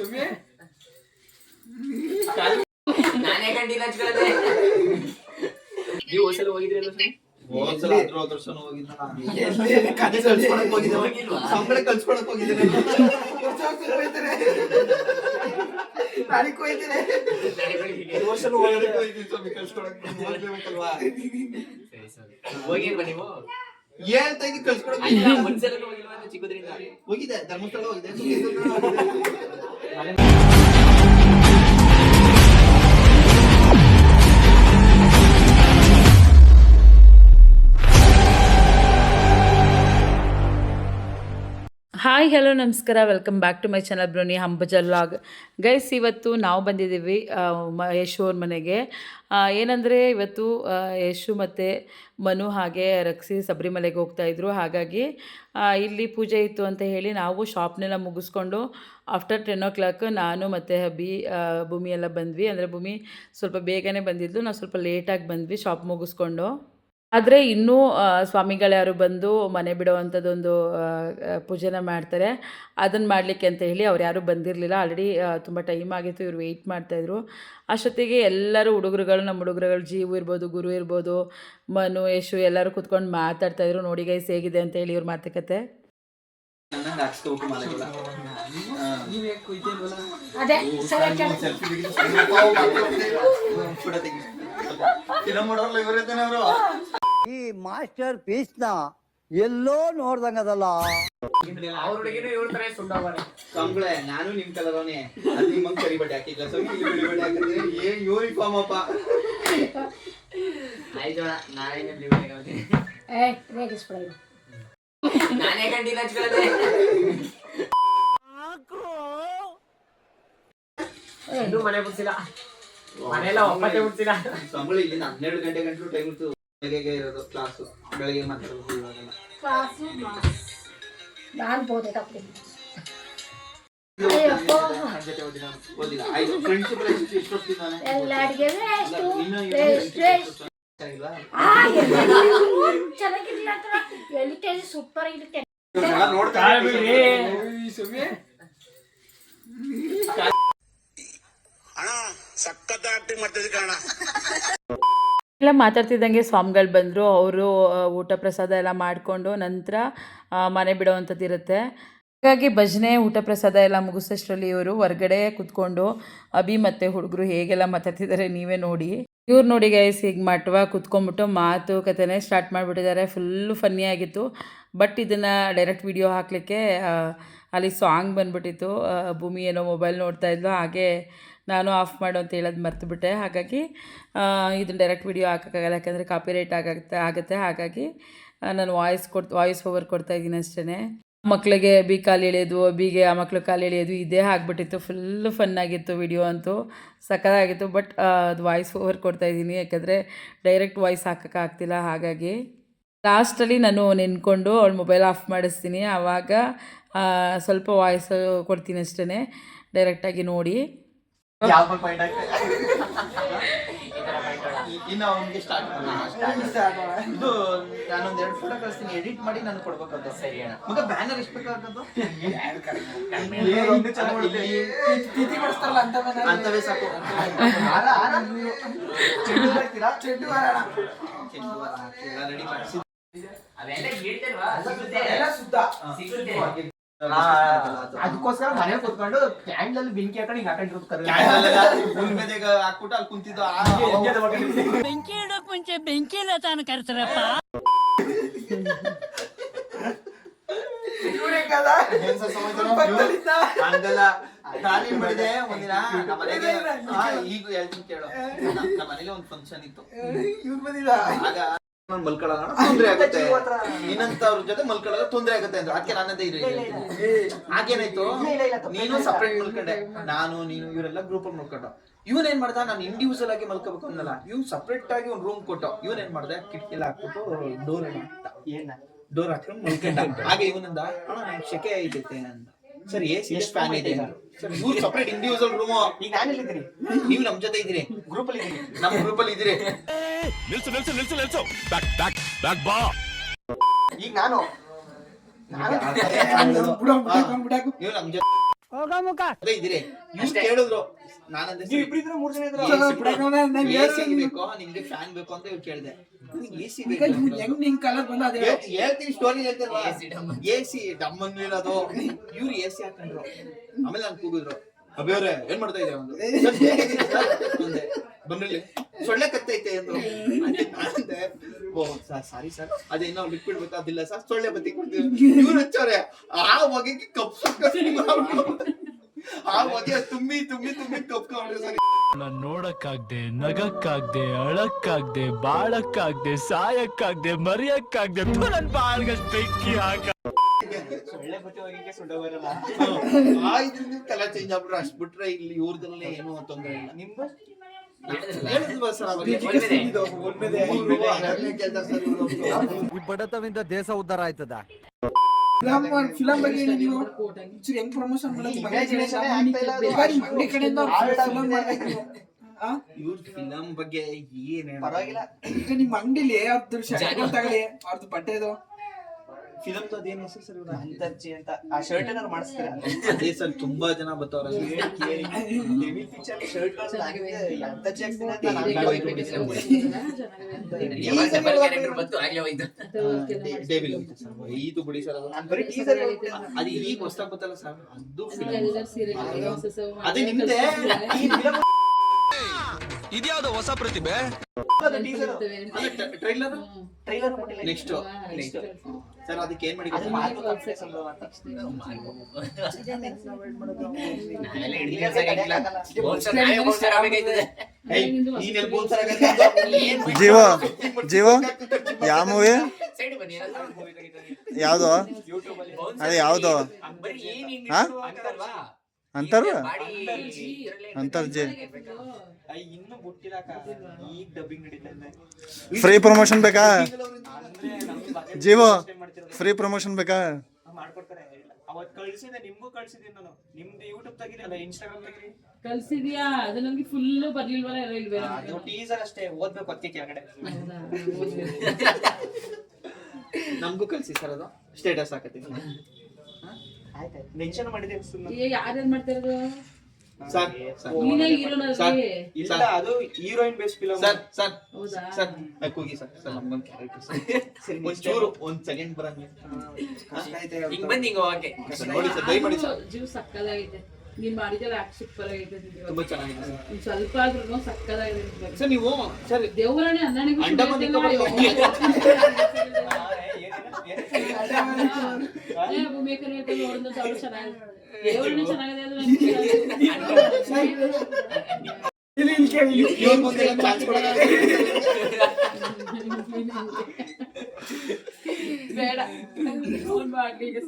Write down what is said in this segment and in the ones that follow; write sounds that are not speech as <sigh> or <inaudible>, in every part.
ಸುಮ್ಮನೆ ನಾನೇ ಕಂಡಿಲ್ಲ ಹಚ್ಕೊಳ್ಳೋದೆ ನೀವು ಹೋದ್ಸಲ ಹೋಗಿದ್ರಲ್ಲ ಹೋದ್ಸಲ ಹೋಗಿದ್ದ ನಾನು. ಕತೆ ಕಳ್ಸ್ಕೊಳಕ್ ಹೋಗಿದ್ದೆ. ಹೋಗಿಲ್ವಾ? ಸಂಬಳ ಕಳ್ಸ್ಕೊಳಕ್ ಹೋಗಿದ್ದೆ? ಹೋಗಿದ್ದೀನಿ ಸ್ವಾಮಿ ಕಳ್ಸ್ಕೊಳಕ್. ಹೋಗ್ಲೇಬೇಕಲ್ವಾ? ಹೋಗಿಲ್ವಾ ನೀವು? ಕಳ್ಸ್ಕೊಳಕ್. ಒಂದ್ಸಲ ಚಿಕ್ಕದ್ರಿಂದ? ಹೋಗಿದ್ದೆ ಧರ್ಮಸ್ಥಳ ಹೋಗಿದ್ದೆ. Valeu. ಹಾಯ್ ಹಲೋ ನಮಸ್ಕಾರ. Welcome back to my channel ಬ್ರೋನಿ ಹಂಬಜಲ್ಲಾಗ್ ಗೈಸ್ ಇವತ್ತು ನಾವು ಬಂದಿದ್ದೀವಿ ಯಶು ಅವ್ರ ಮನೆಗೆ. ಏನಂದರೆ ಇವತ್ತು ಯಶು ಮತ್ತು ಮನು ಹಾಗೆ ರಕ್ಷಿ ಶಬರಿಮಲೆಗೆ ಹೋಗ್ತಾಯಿದ್ರು ಹಾಗಾಗಿ ಇಲ್ಲಿ ಪೂಜೆ ಇತ್ತು ಅಂತ ಹೇಳಿ ನಾವು ಶಾಪ್ನೆಲ್ಲ ಮುಗಿಸ್ಕೊಂಡು ಆಫ್ಟರ್ ಟೆನ್ ಓ ಕ್ಲಾಕ್ ನಾನು ಮತ್ತು ಹಬ್ಬಿ ಭೂಮಿ ಎಲ್ಲ ಬಂದ್ವಿ. ಅಂದರೆ ಭೂಮಿ ಸ್ವಲ್ಪ ಬೇಗನೆ ಬಂದಿದ್ದು ನಾವು ಸ್ವಲ್ಪ ಲೇಟಾಗಿ ಬಂದ್ವಿ ಶಾಪ್ ಮುಗಿಸ್ಕೊಂಡು. ಆದರೆ ಇನ್ನೂ ಸ್ವಾಮಿಗಳ್ಯಾರು ಬಂದು ಮನೆ ಬಿಡುವಂಥದ್ದೊಂದು ಪೂಜೆನ ಮಾಡ್ತಾರೆ. ಅದನ್ನು ಮಾಡಲಿಕ್ಕೆ ಅಂತ ಹೇಳಿ ಅವ್ರು ಯಾರೂ ಬಂದಿರಲಿಲ್ಲ. ಆಲ್ರೆಡಿ ತುಂಬ ಟೈಮ್ ಆಗಿತ್ತು. ಇವರು ವೆಯ್ಟ್ ಮಾಡ್ತಾಯಿದ್ರು ಅಷ್ಟೊತ್ತಿಗೆ ಎಲ್ಲರೂ ಹುಡುಗರುಗಳು ನಮ್ಮ ಹುಡುಗರುಗಳು ಜೀವು ಇರ್ಬೋದು ಗುರು ಇರ್ಬೋದು ಮನು ಯಶು ಎಲ್ಲರೂ ಕುತ್ಕೊಂಡು ಮಾತಾಡ್ತಾಯಿದ್ರು ನೋಡಿ ಗೈಸ್ ಹೇಗಿದೆ ಅಂತ ಹೇಳಿ ಇವ್ರ ಮಾತುಕತೆ. ಫಿಲಮ್ ಮಾಡೋರಲ್ಲ ಇವರೇ ತಾನೇ ಅವರು? ಈ ಮಾಸ್ಟರ್ ಪೀಸ್ನ ಎಲ್ಲೋ ನೋಡ್ದಂಗದಲ್ಲ. ಅವ್ರ ಹುಡುಗಿನೂ ಕಂಬಳೆ ನಾನು ನಿಮ್ ಕಲರ್ ಅಲ್ಲಿ ಅದು ನಿಮ್ಮಂಗ್ ಕರಿ ಬಟ್ಟೆ ಹಾಕಿಲ್ಲ ಸೊ ಇಲ್ಲಿ ಬಿಳಿ ಬಟ್ಟೆ ಹಾಕಿದ್ರೆ ಏನ್ ಯೂನಿಫಾರ್ಮ್ ಅಪ್ಪ? ಆಯ್ತು ಹೋಗ್ತೀನಿ. ನಾನೇ ಕಂಡಿಲ್ಲ ಹಚ್ಕೊಳ್ಳೋದೆ ಇನ್ನೂ ಮನೆ ಬಿಡ್ಸಿಲ್ಲ ಮನೆಯಲ್ಲ ಒಪ್ಪತ್ತೆ ಬಿಡ್ಸಿಲ್ಲ ಸಂಬಳ ಇಲ್ಲಿ ಹನ್ನೆರಡು ಗಂಟೆ ಗಂಟಲು ಟೈಮ್ ಇತ್ತು. ಬೆಳಗ್ಗೆ ಇರೋದು ಕ್ಲಾಸು ಬೆಳಗ್ಗೆ ಮಾತಾಡೋದು ಇವಾಗೆಲ್ಲ ನಾನು ಓದಿಲ್ಲ. ಆಯ್ತು ಫ್ರೆಂಡ್ಶಿಪ್ ಎಷ್ಟು ಎಷ್ಟು ವರ್ಷದಿಂದಾನೆ ಎಲ್ಲ ಅಡಿಗೆ ಎಷ್ಟು ಇನ್ನು ಎಷ್ಟು ಎಷ್ಟು ಚೆನ್ನಾಗಿಲ್ವಾ? ಆ, ಎಲ್ಲ ಚೆನ್ನಾಗಿರ್ಲಿಲ್ಲ ಅಂತ ಎಲ್ಲಿ ಟೇಸ್ಟ್ ಸೂಪರ್ ಆಗಿರುತ್ತೆ ಇವ್ರನ್ನೆಲ್ಲ ನೋಡ್ತಾ ಇರ್ಬೇಕು. ಎಲ್ಲ ಮಾತಾಡ್ತಿದ್ದಂಗೆ ಸ್ವಾಮಿಗಳು ಬಂದರು. ಅವರು ಊಟ ಪ್ರಸಾದ ಎಲ್ಲ ಮಾಡಿಕೊಂಡು ನಂತರ ಮನೆ ಬಿಡೋವಂಥದ್ದು ಇರುತ್ತೆ. ಹಾಗಾಗಿ ಭಜನೆ, ಊಟ ಪ್ರಸಾದ ಎಲ್ಲ ಮುಗಿಸೋಷ್ಟರಲ್ಲಿ ಇವರು ಹೊರಗಡೆ ಕುತ್ಕೊಂಡು ಅಭಿ ಮತ್ತು ಹುಡುಗರು ಹೇಗೆಲ್ಲ ಮಾತಾಡ್ತಿದ್ದಾರೆ ನೀವೇ ನೋಡಿ. ಇವ್ರು ನೋಡಿ ಗೈಸ್ ಈಗ ಮಟ್ವ ಕುತ್ಕೊಂಡ್ಬಿಟ್ಟು ಮಾತು, ಕತೆನೇ ಸ್ಟಾರ್ಟ್ ಮಾಡಿಬಿಟ್ಟಿದ್ದಾರೆ. ಫುಲ್ಲು ಫನ್ನಿ ಆಗಿತ್ತು. ಬಟ್ ಇದನ್ನು ಡೈರೆಕ್ಟ್ ವಿಡಿಯೋ ಹಾಕಲಿಕ್ಕೆ ಅಲ್ಲಿ ಸಾಂಗ್ ಬಂದ್ಬಿಟ್ಟಿತ್ತು. ಭೂಮಿ ಏನೋ ಮೊಬೈಲ್ ನೋಡ್ತಾ ಇದ್ಲು. ಹಾಗೆ ನಾನು ಆಫ್ ಮಾಡು ಅಂತ ಹೇಳೋದು ಮರ್ತುಬಿಟ್ಟೆ. ಹಾಗಾಗಿ ಇದನ್ನ ಡೈರೆಕ್ಟ್ ವಿಡಿಯೋ ಹಾಕೋಕ್ಕಾಗಲ್ಲ. ಯಾಕಂದರೆ ಕಾಪಿರೈಟ್ ಆಗುತ್ತೆ ಆಗುತ್ತೆ. ಹಾಗಾಗಿ ನಾನು ವಾಯ್ಸ್ ಕೊಡ್ ವಾಯ್ಸ್ ಓವರ್ ಕೊಡ್ತಾ ಇದ್ದೀನಿ ಅಷ್ಟೇ ಮಕ್ಕಳಿಗೆ ಬಿ ಕಾಲು ಎಳೆಯೋದು, ಬಿಗೆ ಆ ಮಕ್ಳು ಕಾಲು ಎಳೆಯೋದು, ಇದೇ ಆಗಿಬಿಟ್ಟಿತ್ತು. ಫನ್ ಫನ್ನಾಗಿತ್ತು ವಿಡಿಯೋ ಅಂತೂ. ಸಖತ್ತಾಗಿತ್ತು ಬಟ್ ಅದು ವಾಯ್ಸ್ ಓವರ್ ಕೊಡ್ತಾ ಇದ್ದೀನಿ. ಯಾಕಂದರೆ ಡೈರೆಕ್ಟ್ ವಾಯ್ಸ್ ಹಾಕೋಕ್ಕಾಗ್ತಿಲ್ಲ ಹಾಗಾಗಿ ಲಾಸ್ಟಲ್ಲಿ ನಾನು ನೆನ್ಕೊಂಡು ಅವಳು ಮೊಬೈಲ್ ಆಫ್ ಮಾಡಿಸ್ತೀನಿ. ಆವಾಗ ಸ್ವಲ್ಪ ವಾಯ್ಸ್ ಕೊಡ್ತೀನಿ ಅಷ್ಟೇ ಡೈರೆಕ್ಟಾಗಿ ನೋಡಿ. ಯಾವ ಪಾಯಿಂಟ್ ಇನ್ನು ಅವ್ನಿಗೆ ಸ್ಟಾರ್ಟ್ ಇದು ನಾನೊಂದ್ ಎರಡು ಫೋಟೋ ಕಳಿಸ್ತೀನಿ ಎಡಿಟ್ ಮಾಡಿ ನಾನು ಕೊಡ್ಬೇಕಂತ ಸರಿ ಅಣ್ಣ. ಮಗ ಬ್ಯಾನರ್ ಎಷ್ಟು ಬೇಕಾಗದ್ದು ತಿಥಿ ಕೊಡಿಸ್ತಾರಲ್ಲ ಅಂತ ಅಂತವೇ ಸಾಕು. ಚೆಂಡು ಹಾಕ್ತೀರಾ? ಚೆಂಡು. ಅವೆಲ್ಲ ಹೇಳ್ತೇಲ್ವಾ? ಸಿಗುತ್ತೆ ಎಲ್ಲ ಸುದ್ದ. ಸಿಗುತ್ತೆ ಅದಕ್ಕೋಸ್ಕರ ಮನೆ ಕುತ್ಕೊಂಡು ಕ್ಯಾಂಡಲ್ ಅಲ್ಲಿ ಬೆಂಕಿ ಹಾಕೊಂಡು ಹಿಂಗ್ ಹಾಕೊಂಡಿರೋದು ಹಾಕ್ಬಿಟ್ಟು ಅಲ್ಲಿ ಕುಂತಿದ್ದು ಬೆಂಕಿ ಇಡೋಕ್ ಮುಂಚೆ ಬೆಂಕಿ ಇಲ್ಲ ತಾನು ಕರ್ತಾರಪ್ಪ. ಹಂಗಲ್ಲ ಮಾಡಿದೆ ಒಂದಿನ ನಮ್ಮ ಮನೆಗೆ ಆ, ಈಗ ಹೇಳ್ತೀನಿ ಕೇಳು. ನಮ್ಮ ಮನೇಲಿ ಒಂದು ಫಂಕ್ಷನ್ ಇತ್ತು. ಇವ್ರು ಬಂದಿಲ್ಲ ಆಗ ಮಲ್ಕೊಳ್ಳೋಣ. ತೊಂದ್ರೆ ಆಗುತ್ತೆ. ನಿನ್ನಂತವ್ರ ಜೊತೆ ಮಲ್ಕೊಳ್ಳೋದು ತೊಂದ್ರೆ ಆಗುತ್ತೆ ಅಂದ್ರೆ. ಅದಕ್ಕೆ ನನ್ನದೇ ಇರಿ ಹಾಗೇನಾಯ್ತು? ನೀನು ಸಪ್ರೇಟ್ ಮಲ್ಕೊಂಡೆ. ನಾನು ನೀನು ಇವರೆಲ್ಲ ಗ್ರೂಪ್ ಅಲ್ಲಿ ಮಲ್ಕೊಂಡ. ಇವನ್ ಏನ್ ಮಾಡ್ದ? ನಾನು ಇಂಡಿವಿಜುವಲ್ ಆಗಿ ಮಲ್ಕೋಬೇಕು ಅನ್ನಲ್ಲ. ಇವ್ ಸಪ್ರೇಟ್ ಆಗಿ ಒಂದು ರೂಮ್ ಕೊಟ್ಟ. ಇವನ್ ಏನ್ ಮಾಡ್ದೆ? ಕಿಟಕಿ ಎಲ್ಲ ಹಾಕ್ಬಿಟ್ಟು ಡೋರ್ ಏನ ಡೋರ್ ಹಾಕೊಂಡು ಮಲ್ಕೊಂಡ. ಹಾಗೆ ಇವನಂದ ಶೆಕೆ ಐತೈತೆ ಅಂದ ಸರಿ ಎಷ್ಟು ಫ್ಯಾನ್ ಇದೆ ಸರ್ ಮೂರು ಸೆಪರೇಟ್ ಇಂಡಿವಿಜುವಲ್ ರೂಮ್ ಈಗ ನಾನು ಎಲ್ಲಿದ್ದೀನಿ? ನೀವು ನಮ್ಮ ಜೊತೆ ಇದ್ದೀರಿ. ಗ್ರೂಪ್ ಅಲ್ಲಿ ಇದ್ದೀರಿ. ನಮ್ಮ ಗ್ರೂಪ್ ಅಲ್ಲಿ ಇದ್ದೀರಿ. ನಿಲ್ಸು ನಿಲ್ಸು ನಿಲ್ಸು ನಿಲ್ಸು. ಬ್ಯಾಕ್ ಬ್ಯಾಕ್ ಬ್ಯಾಕ್ ಬಾ ಈಗ ನಾನು ನಾನು ಬಿಡಾಕು ಬಿಡಾಕು ಬಿಡಾಕು ನೀವು ನಮ್ ಜೊತೆ ಅದೇ ಇದಿರಿ ಇವ್ರು ಕೇಳಿದ್ರು. ನಾನಂದ್ರೆ ನೀವ್ ಇಬ್ರು ಇದ್ರ ಮೂರ್ ಜನ ಇದ್ರ ಎ ಸಿ ಬೇಕೋ? ನಿಮ್ಗೆ ಫ್ಯಾನ್ ಬೇಕು ಅಂತ ಇವ್ರು ಕೇಳಿದೆ. ಎ ಬೇಕು ಹೆಂಗ್ ನಿಂಗ್ ಕಲರ್ ಬಂದ ಅದೇ ಹೇಳ್- ಹೇಳ್ತೀನಿ ಸ್ಟೋರಿ ಹೇಳ್ತಿಲ್ವಾ? AC ಡಮ್. ಇವ್ರು ಎ ಸಿ ಹಾಕೊಂಡ್ರು. ಆಮೇಲೆ ನಾನು ಕೂಗಿದ್ರು. ಅಭಿಯವ್ರೆ ಏನ್ ಮಾಡ್ತಾ ಇದೆ ಒಂದು? ಬಂದ್ರಲ್ಲಿ ಸೊಳ್ಳೆ ಕತ್ತೈತೆ ಅಂದ್ರು ಓ ಸರ್ ಸಾರಿ ಸರ್. ಅದೇ ಇನ್ನ ಲಿಕ್ವಿಡ್ ಬೇಕಾದಿಲ್ಲ ಸರ್. ಸೊಳ್ಳೆ ಬತ್ತಿ ಕೊಡ್ತೀವಿ ಇವ್ರು ಹಚ್ಚವ್ರೆ. ಆ ಹೊಗೆಗೆ ಕಪ್ ಆ ಹೊಗೆ ತುಂಬಿ ತುಂಬಿ ತುಂಬಿ ಕಪ್ಕೊಂಡ್ರೆ ಸರ್ ನಾನ್ ನೋಡಕ್ಕಾಗ್ದೆ ನಗಕ್ಕಾಗ್ದೆ ಅಳಕ್ಕಾಗ್ದೆ ಬಾಳಕ್ಕಾಗ್ದೆ ಸಾಯಕ್ಕಾಗ್ದೆ ಮರಿಯಕ್ಕಾಗ್ದೆ ನನ್ ಬಾಳ್ಗಷ್ಟ್ ಬೆಂಕಿ ಹಾಕ ಆ ಇದ್ರಿಂದ ಚೇಂಜ್ ಆಗ್ಬಿಟ್ರೆ ಅಷ್ಟ್ ಬಿಟ್ರೆ ಇಲ್ಲಿ ಇವ್ರದಲ್ಲೇ ಏನೂ ತೊಂದ್ರೆ ಇಲ್ಲ ನಿಮ್ದು ಹೇಳಿದ್ವಾ ಸರ್ ಅವಾಗ? ಒಳ್ಳೆದೆ. ಇವ್ರು ಅದನ್ನೇ ಕೇಳ್ತಾರೆ ಸರ್ ಇವ್ರು. ಈ ಬಡತವಿಂದ ದೇಶ ಉದ್ಧಾರ ಆಯ್ತದ ಫಿಲಂ ಫಿಲಂ ಬಗ್ಗೆ ಏನೇ ನೀವು? ಹೆಂಗ್ ಪ್ರಮೋಷನ್ ಮಾಡೋದು? ಕಡೆಯಿಂದ ಫಿಲಂ ಮಾಡ್ಬೇಕು. ಫಿಲಂ ಬಗ್ಗೆ ಏನ್ ಪರವಾಗಿಲ್ಲ. ಈಗ ನಿಮ್ಮ ಅಂಗಡಿಲಿ ಅವ್ರದ್ದು ಶರ್ಟ್ ತಗಲಿ ಅವ್ರದ್ದು ಬಟ್ಟೆದು ಫಿಲಂ ಅದೇನ್ ಹೆಸರು ಸರ್ ಇವ್ರ ಅಂತರ್ಜಿ ಅಂತ. ಆ ಶರ್ಟ್ ಏನಾರು ಮಾಡಿಸ್ತೀರಾ? ಅದೇ ಸರ್ ತುಂಬಾ ಜನ ಬರ್ತಾವ್ರ ಪಿಕ್ಚರ್ ಶರ್ಟ್ ಅಂತರ್ಜಿ ಹಾಕ್ತೀನಿ ಅಂತ ಇದು ಬೇಡ. ಡೇವಿಲ್ ಇದು ಸರ್. ಅದು. ನಾನ್ ಟೀಸರ್ ಅದು ಈಗ ಹೊಸ್ದಾಗ್ ಗೊತ್ತಲ್ಲ ಸರ್. ಅದು. ಅದೇ ನಿಮ್ದೆ? ಇದ್ಯಾವ್ದು ಹೊಸ ಪ್ರತಿಭೆ? Teaser trailer trailer next next sir ಅದಕ್ಕೆ ಏನ್ ಮಾಡಿ ಜೀವ ಜೀವ ಯಾವ ಮೂವಿ. ಯಾವ್ದು ಯೂಟ್ಯೂಬ್ ಅಲ್ಲಿ. ಬೋನ್ಸರ್ ಅದೇ ಯಾವ್ದು? ಹಂಗ್ ಬರೀ ಏನ್ ಹಿಂಗ್ ಹಾ? ಅಂತಾರ? ಅಂತರ್ಜಿ. ಫ್ರೀ ಪ್ರಮೋಷನ್ ಬೇಕಾ? ಜೀವೋ ಫ್ರೀ ಪ್ರಮೋಷನ್ ಬೇಕಾ? ಅವತ್ ಕಳ್ಸಿದೆ ನಿಮ್ಗೂ ಕಳ್ಸಿದೀನಿ ನಾನು. ನಿಮ್ದು ಯೂಟ್ಯೂಬ್ ತೆಗೀರಿ ಅಲ್ಲ ಇನ್ಸ್ಟಾಗ್ರಾಮ್ ತೆಗೀರಿ. ಕಳ್ಸಿದ್ಯಾ? ಅದು ನಮ್ಗೆ ಫುಲ್ ಬರ್ಲಿಲ್ವಲ್ಲ ರೈಲ್ವೆ ಅದು ಟೀಸರ್ ಅಷ್ಟೇ. ಓದ್ಬೇಕು ಅದಕ್ಕೆ ಕೆಳಗಡೆ. <laughs> ನಮಗೂ ಕಳ್ಸಿ ಸರ್ ಅದು. ಸ್ಟೇಟಸ್ ಹಾಕತ್ತೀನಿ. ಮೆನ್ಷನ್ ಮಾಡಿದೆ ಸುಮ್ಮನೆ ಯಾರ್ಯಾರು ಮಾಡ್ತಾ ಇರೋದು ಸರ್ ನೀನೇ ಸರ್ ಇಲ್ಲ ಅದು ಹೀರೋಯಿನ್ ಬೇಸ್ ಸರ್ ಸರ್ ಹೌದಾ? ಸರ್. ಅಹ್, ಸರ್. ಸರ್ ನಮ್ಗೊಂದು ಕ್ಯಾರೆಕ್ಟರ್ ಸರ್. <laughs> ಒಂಚೂರು ಒಂದ್ ಸೆಕೆಂಡ್ ಬರಂಗೆ ಹಿಂಗ್ ಬಂದ್ ಹಿಂಗ್ ಹೋಗಕ್ಕೆ. ನೋಡಿ ಸರ್ ದಯಮಾಡಿ ಸರ್. ಜೀವ ಸಕ್ಕದಾಗೈತೆ ನೀನ್ ಮಾಡಿದ್ರೆ ಆಕ್ಟ್ ಸೂಪರ್ ಆಗೈತೆ ತುಂಬಾ ಚೆನ್ನಾಗಿದೆ ಸರ್. ಒಂದ್ ಸ್ವಲ್ಪ ಆದ್ರೂ ಸಕ್ಕದಾಗಿದೆ ಸರ್ ನೀವು ಸರ್ ದೇವರನೇ ಅಂಡಮಾನ್ ಭೂಮಿಕನೇ ಬೇಡ. ಫೋನ್ ಮಾಡ್ಲಿ ಈಗ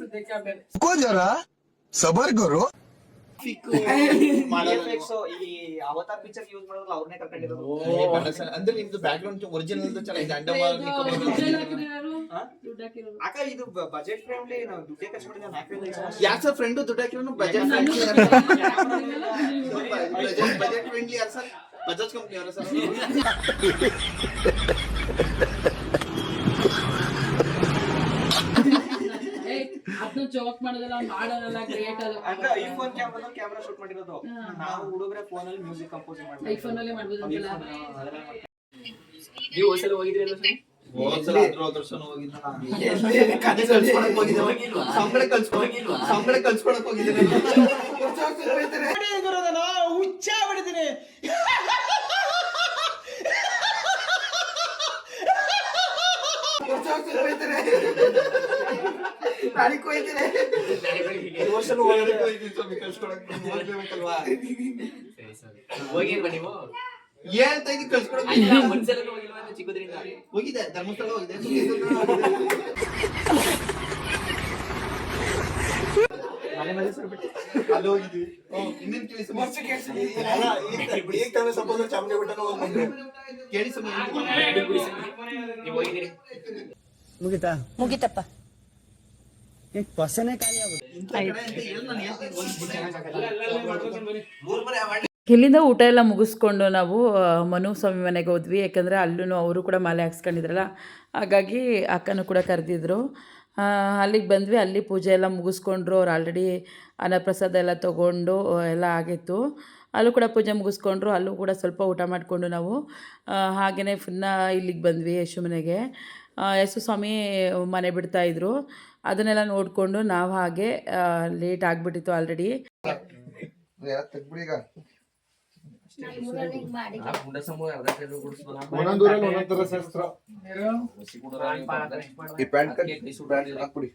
ಆಮೇಲೆ <laughs> ಈ ಅವತಾರ್ ಪಿಕ್ಚರ್ ಯೂಸ್ ಮಾಡೋದ್ರಲ್ಲ ಅವ್ರನ್ನೇ ಕರ್ಕೊಂಡಿರೋದು. ಅಂದ್ರೆ ನಿಮ್ದು ಬ್ಯಾಕ್ ಗ್ರೌಂಡ್ ಒರಿಜಿನಲ್ ಚೆನ್ನಾಗಿದೆ ಅಂಡಮಾನ್. ಅಕ್ಕ ಇದು ಬಜೆಟ್ ಫ್ರೆಂಡ್ಲಿ ನಾವು ದುಡ್ಡೇ ಖರ್ಚು ಸರ್ ಫ್ರೆಂಡ್ ದುಡ್ಡು ಹಾಕಿರೋನು ಬಜೆಟ್ ಬಜೆಟ್ ಬಜೆಟ್ ಫ್ರೆಂಡ್ಲಿ ಯಾರು ಸರ್? ಬಜಾಜ್ ಕಂಪ್ನಿ ಅವರ ಸರ್ <laughs> ಏಯ್, ಅದ್ನ ಜೋಕ್ ಮಾಡೋದಲ್ಲ ಮಾಡೋದಲ್ಲ ಗ್ರೇಟ್ ಅಲ್ಲ ಅಂದ್ರೆ ಐಫೋನ್ ಕ್ಯಾಮ್ರಾದಲ್ಲಿ ಕ್ಯಾಮೆರಾ ಶೂಟ್ ಮಾಡಿರೋದು ನಾವು ಹುಡುಗ್ರೆ ಫೋನ್ ಅಲ್ಲಿ ಮ್ಯೂಸಿಕ್ ಕಂಪೋಸ್ ಮಾಡ್ತೀವಿ ಐಫೋನ್ ಅಲ್ಲೇ ಮಾಡ್ಬೋದು ಅಂತಲ್ಲ ನೀವು ಹೋಗಿದ್ರಿ ಹೋಗಿದ್ರಲ್ಲ ಸರ್ ನಾನು. ಕತೆ ಹೋಗಿದ್ದೆ. ಹೋಗಿಲ್ವಾ? ಸಂಬಳ ಕಲ್ಸ್ಕೊಳಕ್ ಹೋಗಿಲ್ವಾ? ಸಂಬಳ ಕಲ್ಸ್ಕೊಳಕ್ ಹೋಗಿದ್ದೆ ಹುಚ್ಚ ಬಿಡ್ತೀನಿ ನಾಳೆಗ್ ಹೋಯ್ತೀನಿ. ಈ ವರ್ಷನೂ ಹೋಗಿದ್ದೆ. ಹೋಗಿದ್ದೆ ಸ್ವಾಮಿ ಕಳ್ಸ್ಕೊಳಕ್. ನೀವ್ ಓದ್ಬೇಕಲ್ವಾ? ಸರಿ ಸರಿ. ಹೋಗಿಲ್ವಾ ನೀವು? ಹೇಳ್ತಾ ಇದ್ದೀನಿ ಚಿಕ್ಕದ್ರಿಂದ? ಹೋಗಿದೆ ಧರ್ಮಸ್ಥಳ ಹೋಗಿದೆ. ಮನೆ ಮನೆ ಅಲ್ಲಿ ಹೋಗಿದ್ವಿ. ಇನ್ನೇನ್ ಕೇಳಿ ಈಗ- ತಾನೇ suppose ಚಾಮುಂಡಿ ಬೆಟ್ಟನೂ ಹೋಗ್ ಬಂದ್ವಿ. ಕೇಳಿ ಸುಮ್ಮ ನೀವು ಹೋಗಿದ್ದೀರಿ. ಮುಗಿತಪ್ಪ. ಇಲ್ಲಿಂದ ಊಟ ಎಲ್ಲ ಮುಗಿಸ್ಕೊಂಡು ನಾವು ಮನು ಸ್ವಾಮಿ ಮನೆಗೆ ಹೋದ್ವಿ. ಯಾಕಂದರೆ ಅಲ್ಲೂ ಅವರು ಕೂಡ ಮಾಲೆ ಹಾಕ್ಸ್ಕೊಂಡಿದ್ರಲ್ಲ. ಹಾಗಾಗಿ ಅಕ್ಕನೂ ಕೂಡ ಕರೆದಿದ್ರು. ಅಲ್ಲಿಗೆ ಬಂದ್ವಿ. ಅಲ್ಲಿ ಪೂಜೆ ಎಲ್ಲ ಮುಗಿಸ್ಕೊಂಡ್ರು. ಅವ್ರು ಆಲ್ರೆಡಿ ಅನ್ನಪ್ರಸಾದ ಎಲ್ಲ ತೊಗೊಂಡು ಎಲ್ಲ ಆಗಿತ್ತು. ಅಲ್ಲೂ ಕೂಡ ಪೂಜೆ ಮುಗಿಸ್ಕೊಂಡ್ರು. ಅಲ್ಲೂ ಕೂಡ ಸ್ವಲ್ಪ ಊಟ ಮಾಡಿಕೊಂಡು ನಾವು ಹಾಗೆಯೇ ಫುನ್ನ ಇಲ್ಲಿಗೆ ಬಂದ್ವಿ ಯಶು ಮನೆಗೆ. ಯಶು ಸ್ವಾಮಿ ಮನೆ ಬಿಡ್ತಾಯಿದ್ರು ಅದನ್ನೆಲ್ಲ ನೋಡ್ಕೊಂಡು ನಾವು ಹಾಗೆ ಲೇಟ್ ಆಗಿಬಿಟ್ಟಿತ್ತು ಆಲ್ರೆಡಿ ಒಂದೊಂದೂರಲ್ಲಿ ಒಂದೊಂದ್ ತರ ಶಾಸ್ತ್ರ. ಈ ಪ್ಯಾಂಟ್ ಹಾಕ್ಬಿಡಿ.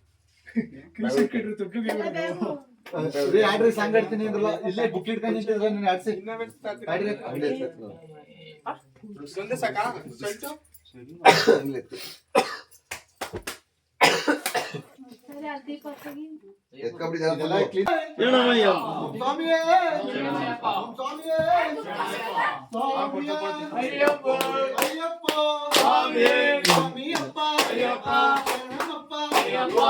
ರೀ ಆಡ್ರಿ ಸಾಂಗ್ ಆಡ್ತೀನಿ ಅಂದ್ರಲ್ಲ ಇಲ್ಲೇ ಬುಕ್ ಇಟ್ಕೊಂಡು ನಿಂತಿದ್ರೆ ನೀನು ಆಡ್ಸಿ. ಆಡ್ರಿ ಅಲ್ಲೇ ಎತ್ತು. ಒಂದೇ ಸಾಕಾ ಶರ್ಟು? ಅಲ್ಲೇ ಎತ್ತು. ಎತ್ಕೊಂಬಿಡಿ ಜನ ಇದೆಲ್ಲ full. clean- ಸ್ವಾಮಿಯೇ ಸ್ವಾಮಿಯೇ ಅಯ್ಯಪ್ಪ ಅಯ್ಯಪ್ಪ ಸ್ವಾಮಿಯೇ ಸ್ವಾಮಿಯಪ್ಪ ಅಯ್ಯಪ್ಪ ಶರಣಪ್ಪ ಅಯ್ಯಪ್ಪ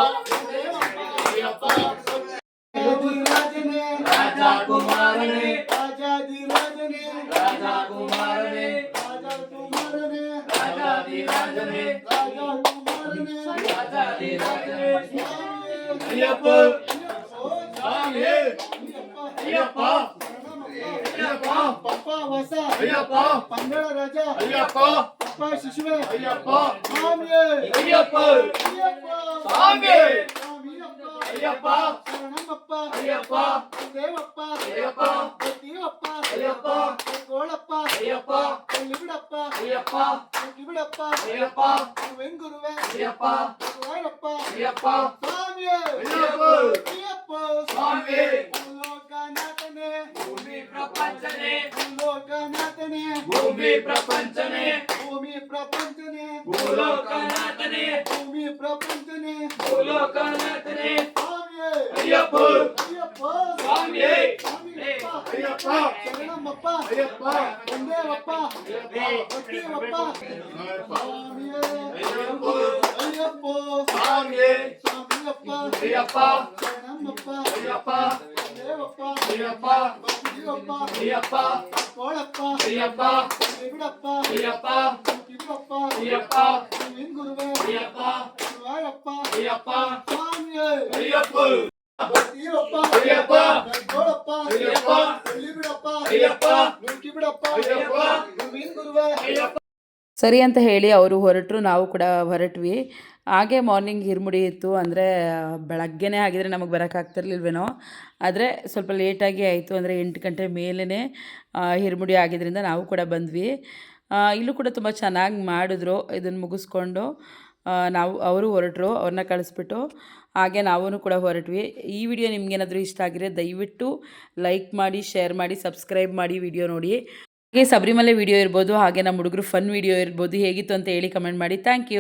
ಅಯ್ಯಪ್ಪ ರಾಜನೇ ರಾಜಕುಮಾರನೇ ರಾಜಾದಿರಾಜನೇ ರಾಜಕುಮಾರನೇ ರಾಜಕುಮಾರನೇ ರಾಜಾದಿರಾಜನೇ ರಾಜಕುಮಾರನೇ ರಾಜಾದಿರಾಜನೇ ಅಯ್ಯಪ್ಪ ಸ್ವಾಮಿಯೇ ಅಯ್ಯಪ್ಪ ಅಯ್ಯಪ್ಪ ಪಪ್ಪ ಹೊಸ ಅಯ್ಯಪ್ಪ ಪಂಗಳ ರಾಜ ಅಯ್ಯಪ್ಪ ಪಪ್ಪ ಶಿಶುವೆ ಅಯ್ಯಪ್ಪ ಸ್ವಾಮಿಯೇ ಅಯ್ಯಪ್ಪ ಅಯ್ಯಪ್ಪ ಸ್ವಾಮಿಯೇ ಸ್ವಾಮಿಯಪ್ಪ ಅಯ್ಯಪ್ಪ ಶರಣಮ್ಮಪ್ಪ ಅಯ್ಯಪ್ಪ ದೇವಪ್ಪ ಅಯ್ಯಪ್ಪ ದೇವಪ್ಪ ಅಯ್ಯಪ್ಪ ಗೋಳಪ್ಪ ಅಯ್ಯಪ್ಪ ಬಿಡಪ್ಪ ಅಯ್ಯಪ್ಪ ಬಿಡಪ್ಪ ಅಯ್ಯಪ್ಪ ವೆಂಗುರುವೆ ಅಯ್ಯಪ್ಪ ರಾಯಪ್ಪ ಅಯ್ಯಪ್ಪ ಸ್ವಾಮಿಯೇ ಅಯ್ಯಪ್ಪ ಅಯ್ಯಪ್ಪ ಸ್ವಾಮಿಯೇ ಲೋಕನಾಥನೇ ಭೂಮಿ ಪ್ರಪಂಚನೇ ಲೋಕನಾಥನೇ ಭೂಮಿ ಪ್ರಪಂಚನೇ ಭೂಮಿ ಪ್ರಪಂಚನೇ ಭೂಲೋಕನಾಥನೇ ಭೂಮಿ ಪ್ರಪಂಚನೇ ಭೂಲೋಕನಾಥನೇ ಸ್ವಾಮಿಯೇ ಅಯ್ಯಪ್ಪ ಅಯ್ಯಪ್ಪ ಸ್ವಾಮಿಯೇ ಅಯ್ಯಪ್ಪ ಶರಣಮ್ಮಪ್ಪ ಅಯ್ಯಪ್ಪ ಒಂದೇವಪ್ಪ ಭಕ್ತಿವಪ್ಪ ಸ್ವಾಮಿಯೇ ಅಯ್ಯಪ್ಪ ಅಯ್ಯಪ್ಪ ಸ್ವಾಮಿಯೇ ಸ್ವಾಮಿಯಪ್ಪ ಅಯ್ಯಪ್ಪ ಶರಣಮ್ಮಪ್ಪ ಅಯ್ಯಪ್ಪ ದೇವಪ್ಪ ಅಯ್ಯಪ್ಪ ಭಕ್ತಿವಪ್ಪ ಅಯ್ಯಪ್ಪ ಕೋಳಪ್ಪ ಅಯ್ಯಪ್ಪ ಬಿಡಪ್ಪ ಅಯ್ಯಪ್ಪ ಬಿಡಪ್ಪ ಅಯ್ಯಪ್ಪ ಗುರುವೇ ಅಯ್ಯಪ್ಪ ರಾಯಪ್ಪ ಅಯ್ಯಪ್ಪ ಸ್ವಾಮಿಯೇ ಅಯ್ಯಪ್ಪ ಭಕ್ತಿವಪ್ಪ ಅಯ್ಯಪ್ಪ ನೋಡಪ್ಪ ಅಯ್ಯಪ್ಪ ಬಿಡಪ್ಪ ಅಯ್ಯಪ್ಪ ನುಂಕಿ ಬಿಡಪ್ಪ ಅಯ್ಯಪ್ಪ ಗುರುವೇ. ಅಯ್ಯಪ್ಪ ಸರಿ ಅಂತ ಹೇಳಿ ಅವರು ಹೊರಟರು ನಾವು ಕೂಡ ಹೊರಟ್ವಿ. ಹಾಗೆ ಮಾರ್ನಿಂಗ್ ಹಿರ್ಮುಡಿ ಇತ್ತು ಅಂದರೆ ಬೆಳಗ್ಗೆನೇ ಆಗಿದ್ರೆ ನಮಗೆ ಬರೋಕ್ಕಾಗ್ತಿರ್ಲಿಲ್ವೇನೋ ಆದರೆ ಸ್ವಲ್ಪ ಲೇಟಾಗಿ ಆಯಿತು ಅಂದರೆ ಎಂಟು ಗಂಟೆ ಮೇಲೇ ಹಿರ್ಮುಡಿ ಆಗಿದ್ದರಿಂದ ನಾವು ಕೂಡ ಬಂದ್ವಿ. ಇಲ್ಲೂ ಕೂಡ ತುಂಬ ಚೆನ್ನಾಗಿ ಮಾಡಿದ್ರು ಇದನ್ನು ಮುಗಿಸ್ಕೊಂಡು. ನಾವು ಅವರು ಹೊರಟರು ಅವ್ರನ್ನ ಕಳಿಸ್ಬಿಟ್ಟು. ಹಾಗೆ ನಾವೂ ಕೂಡ ಹೊರಟ್ವಿ. ಈ ವಿಡಿಯೋ ನಿಮಗೇನಾದರೂ ಇಷ್ಟ ಆಗಿದ್ರೆ ದಯವಿಟ್ಟು ಲೈಕ್ ಮಾಡಿ, ಶೇರ್ ಮಾಡಿ, ಸಬ್ಸ್ಕ್ರೈಬ್ ಮಾಡಿ ವಿಡಿಯೋ ನೋಡಿ. ಹಾಗೆ ಸಬರಿಮಲೆ ವಿಡಿಯೋ ಇರ್ಬೋದು, ಹಾಗೆ ನಮ್ಮ ಹುಡುಗರು ಫನ್ ವಿಡಿಯೋ ಇರ್ಬೋದು, ಹೇಗಿತ್ತು ಅಂತ ಹೇಳಿ ಕಮೆಂಟ್ ಮಾಡಿ. Thank you.